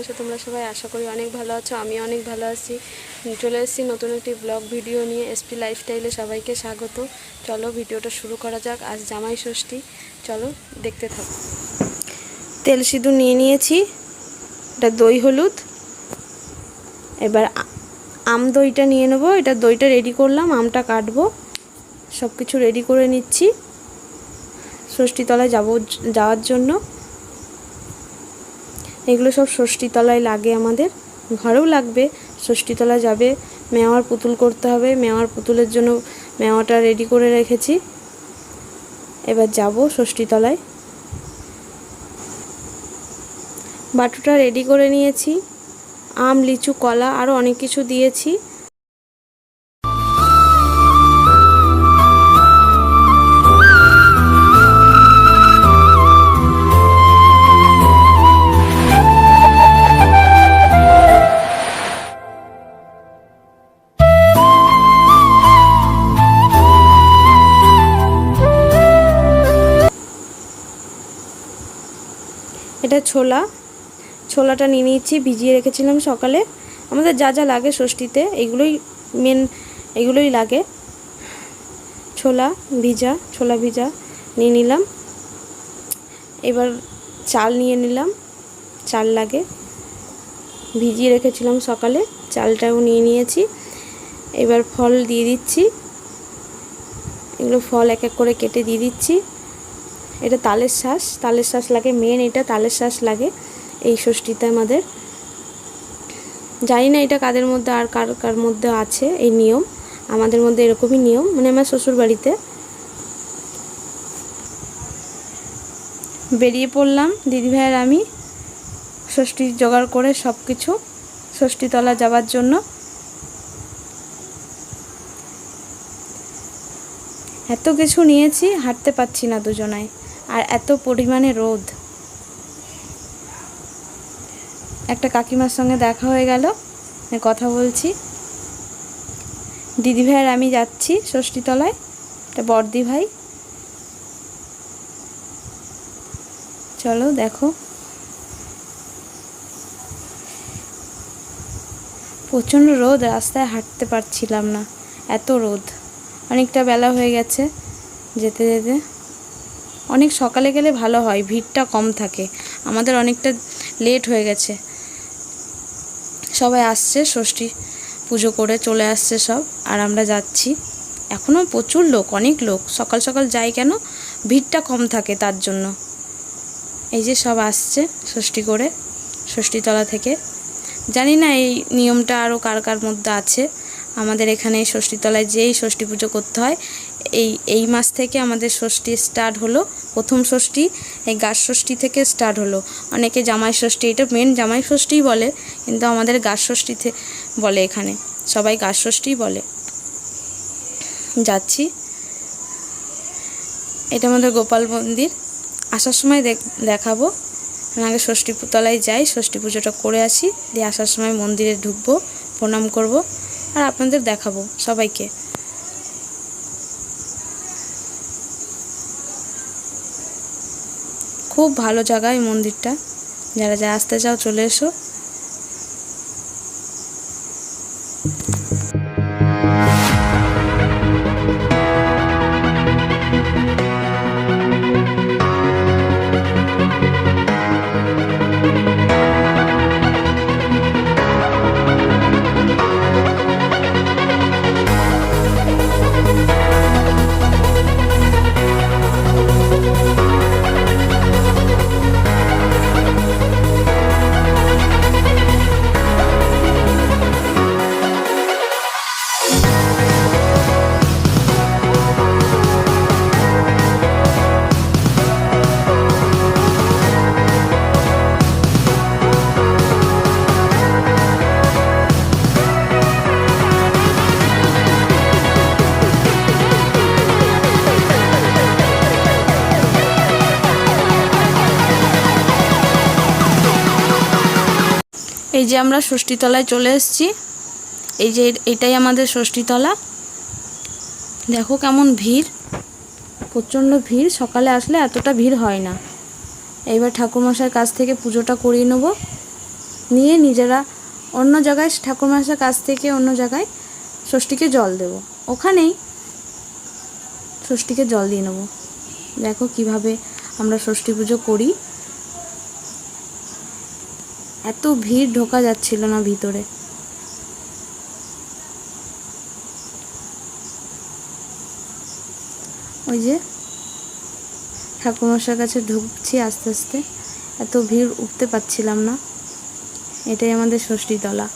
আছো তোমরা সবাই আশা করি অনেক ভালো আছো আমি অনেক ভালো আছি। চলে এসেছি নতুন একটি ব্লগ ভিডিও নিয়ে এসপি লাইফস্টাইলে সবাইকে স্বাগত। চলো ভিডিওটা শুরু করা যাক, আজ জামাই ষষ্ঠী। চলো দেখতে থাকো। তেল সিঁদুর নিয়ে নিয়েছি, এটা দই হলুদ। এবার আম দইটা নিয়ে নেব, এটা দইটা রেডি করলাম, আমটা কাটবো। সব কিছু রেডি করে নিচ্ছি। ষষ্ঠীতলায় যাব যাওয়ার জন্য। এগুলো সব ষষ্ঠীতলায় লাগে আমাদের। ঘরেও লাগবে, ষষ্ঠীতলা যাবে, মেওয়ার পুতুল করতে হবে, মেওয়ার পুতুলের জন্য মেওয়াটা রেডি করে রেখেছি। এবার যাব ষষ্ঠীতলায়। বাটুটা রেডি করে নিয়েছি। আম, লিচু, কলা আরও অনেক কিছু দিয়েছি। ছোলা। ছোলাটা নিয়ে নিয়েছি, ভিজিয়ে রেখেছিলাম সকালে। আমাদের যা যা লাগে ষষ্ঠীতে, এগুলোই মেন এগুলোই লাগে। ছোলা ভিজা ছোলা ভিজা নিয়ে নিলাম। এবার চাল নিয়ে নিলাম, চাল লাগে। ভিজিয়ে রেখেছিলাম সকালে, চালটাও নিয়ে নিয়েছি। এবার ফল দিয়ে দিচ্ছি। এগুলো ফল এক এক করে কেটে দিয়ে দিচ্ছি। এটা তালের শ্বাস তালের শ্বাস লাগে মেন এটা তালের শ্বাস লাগে এই ষষ্ঠীতে আমাদের। জানি না এটা কাদের মধ্যে আর কার কার মধ্যে আছে এই নিয়ম। আমাদের মধ্যে এরকমই নিয়ম মানে আমার শ্বশুর বাড়িতে বেরিয়ে পড়লাম, দিদিভাইয়ের আমি ষষ্ঠী জোগাড় করে সব কিছু ষষ্ঠীতলা যাওয়ার জন্য। এত কিছু নিয়েছি, হাঁটতে পারছি না দুজনায় আর এত পরিমাণে রোদ। একটা কাকিমার সঙ্গে দেখা হয়ে গেল কথা বলছি। দিদি ভাইয়ের আমি যাচ্ছি ষষ্ঠীতলায়, এটা বর্দি ভাই। চলো দেখো। প্রচণ্ড রোদ, রাস্তায় হাঁটতে পারছিলাম না, এত রোদ। অনেকটা বেলা হয়ে গেছে, যেতে যেতে। অনেক সকালে গেলে ভালো হয়, ভিড়টা কম থাকে। আমাদের অনেকটা লেট হয়ে গেছে। সবাই আসছে, ষষ্ঠী পুজো করে চলে আসছে সব, আর আমরা যাচ্ছি। এখনও প্রচুর লোক, অনেক লোক। সকাল সকাল যাই কেন? ভিড়টা কম থাকে তার জন্য। এই যে সব আসছে ষষ্ঠী করে, ষষ্ঠীতলা থেকে। জানি না এই নিয়মটা আরও কার কার মধ্যে আছে। আমাদের এখানে ষষ্ঠীতলায় যেই ষষ্ঠী পুজো করতে হয় এই এই মাস থেকে আমাদের ষষ্ঠী স্টার্ট হলো। প্রথম ষষ্ঠী, এই গাছ ষষ্ঠী থেকে স্টার্ট হলো। অনেকে জামাই ষষ্ঠী, এটা মেন জামাই ষষ্ঠীই বলে, কিন্তু আমাদের গাছ ষষ্ঠী থে- বলে এখানে। সবাই গাছ ষষ্ঠীই বলে। যাচ্ছি। এটা আমাদের গোপাল মন্দির। আসার সময় দেখ, দেখাবো। আগে ষষ্ঠী তলায় যাই, ষষ্ঠী পুজোটা করে আসি। দিয়ে আসার সময় মন্দিরে ঢুকবো, প্রণাম করব। আর আপনাদের দেখাবো সবাইকে। খুব ভালো জায়গা এই মন্দিরটা। যারা যা আসতে চাও চলে এসো। এই যে আমরা ষষ্ঠীতলায় চলে এসেছি। এই যে এটাই আমাদের ষষ্ঠীতলা। দেখো কেমন ভিড়। প্রচণ্ড ভিড়। সকালে আসলে এতটা ভিড় হয় না। এইবার ঠাকুরমশার কাছ থেকে পুজোটা করিয়ে নেব। নিয়ে নিজেরা অন্য জায়গায় ঠাকুরমশার কাছ থেকে অন্য জায়গায় ষষ্ঠীকে জল দেব। ওখানেই ষষ্ঠীকে জল দিয়ে নেব। দেখো কীভাবে আমরা ষষ্ঠী পুজো করি। এত ভিড় ঢোকা যাচ্ছিল না ভিতরে। ওই যে ঠাকুরমশার কাছে ঢুকছি আস্তে আস্তে, এত ভিড় উঠতে পারছিলাম না। এটাই আমাদের ষষ্ঠীতলা।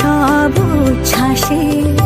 সব উচ্ছ্বাসে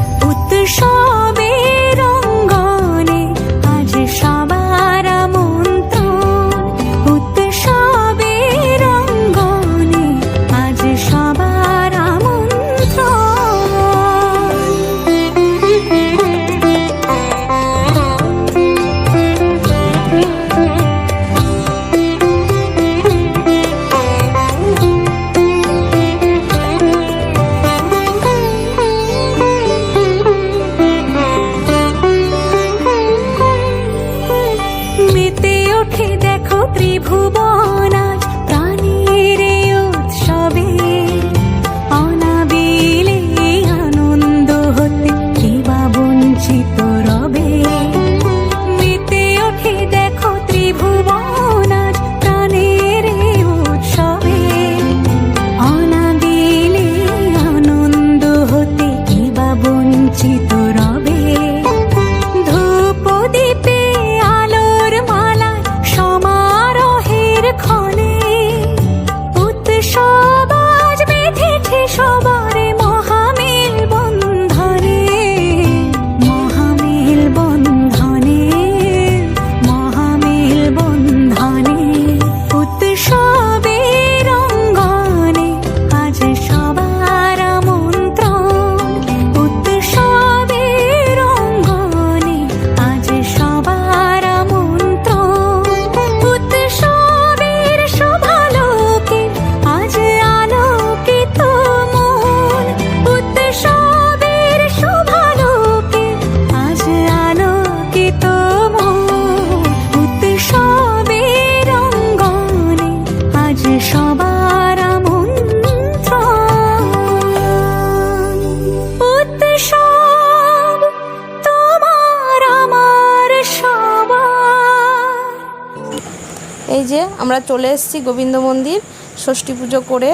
চলে এসেছি গোবিন্দ মন্দির, ষষ্ঠী পুজো করে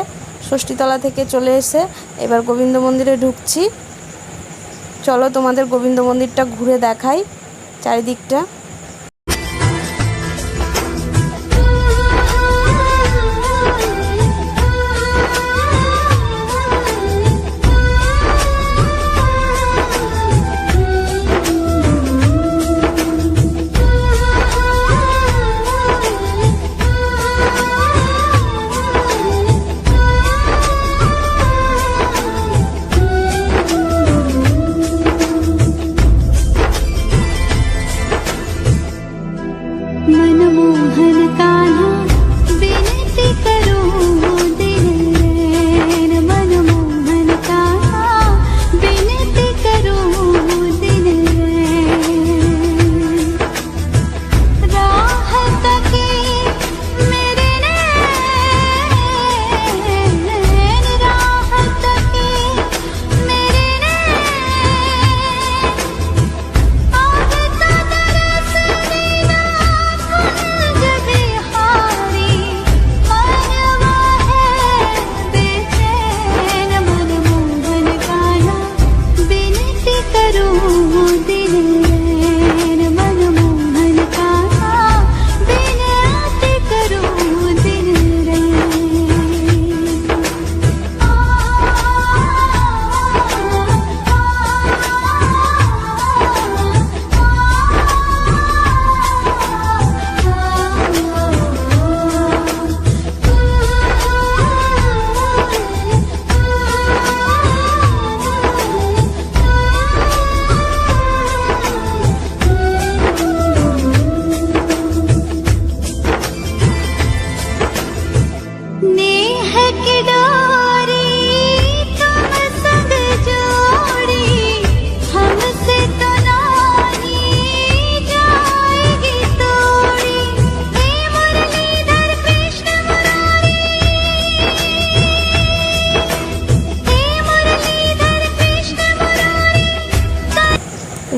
ষষ্ঠীতলা থেকে চলে এসে এবার গোবিন্দ মন্দিরে ঢুকছি। চলো তোমাদের গোবিন্দ মন্দিরটা ঘুরে দেখাই চারিদিকটা।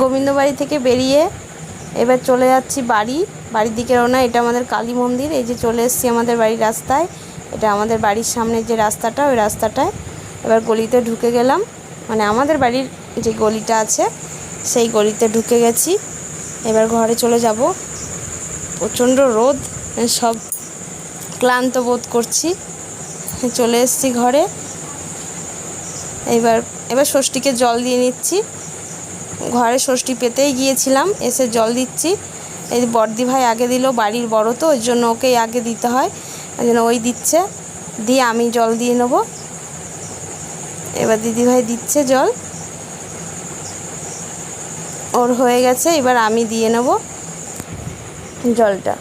গোবিন্দ বাড়ি থেকে বেরিয়ে এবার চলে যাচ্ছি বাড়ি। বাড়ির দিকে রওনা, এটা আমাদের কালী মন্দির। এই যে চলে এসেছি আমাদের বাড়ির রাস্তায়। এটা আমাদের বাড়ির সামনে যে রাস্তাটা, ওই রাস্তাটায় এবার গলিতে ঢুকে গেলাম। মানে আমাদের বাড়ির যে গলিটা আছে, সেই গলিতে ঢুকে গেছি। এবার ঘরে চলে যাব। প্রচণ্ড রোদ সব ক্লান্ত বোধ করছি। চলে এসেছি ঘরে। এবার এবার ষষ্ঠীকে জল দিয়ে নিচ্ছি। ঘরে ষষ্ঠী পেতেই গিয়েছিলাম, এসে জল দিচ্ছি। এই বর্দি ভাই আগে দিল, বাড়ির বড় তো, ওই জন্য ওকেই আগে দিতে হয়। ওই জন্য ওই দিচ্ছে, দিয়ে আমি জল দিয়ে নেব। এবার দিদি ভাই দিচ্ছে জল। ওর হয়ে গেছে, এবার আমি দিয়ে নেব জলটা।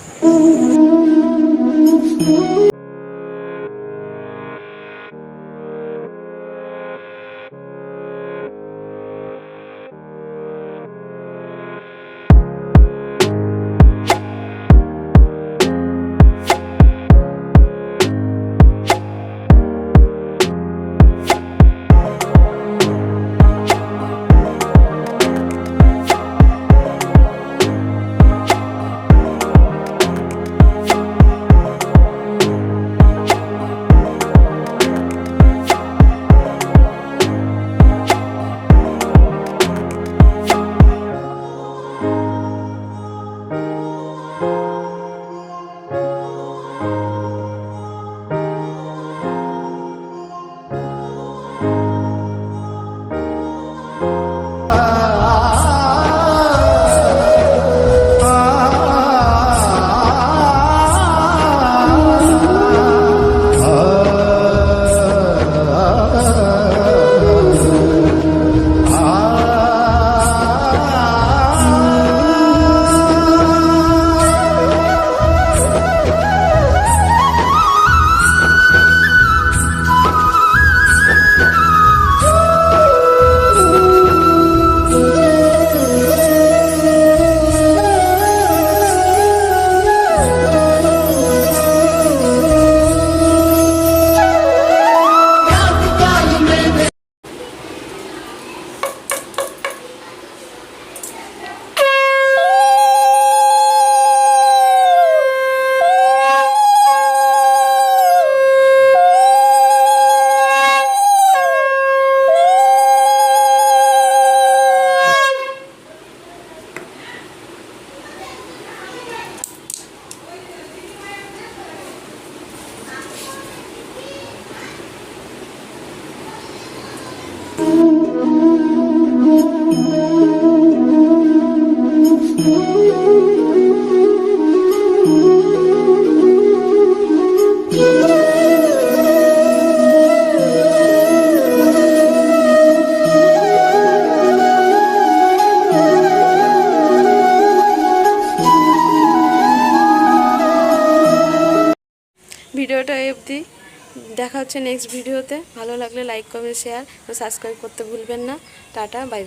নেক্সট ভিডিওতে ভালো লাগলে লাইক কমেন্ট শেয়ার সাবস্ক্রাইব করতে ভুলবেন না। Tata bye bye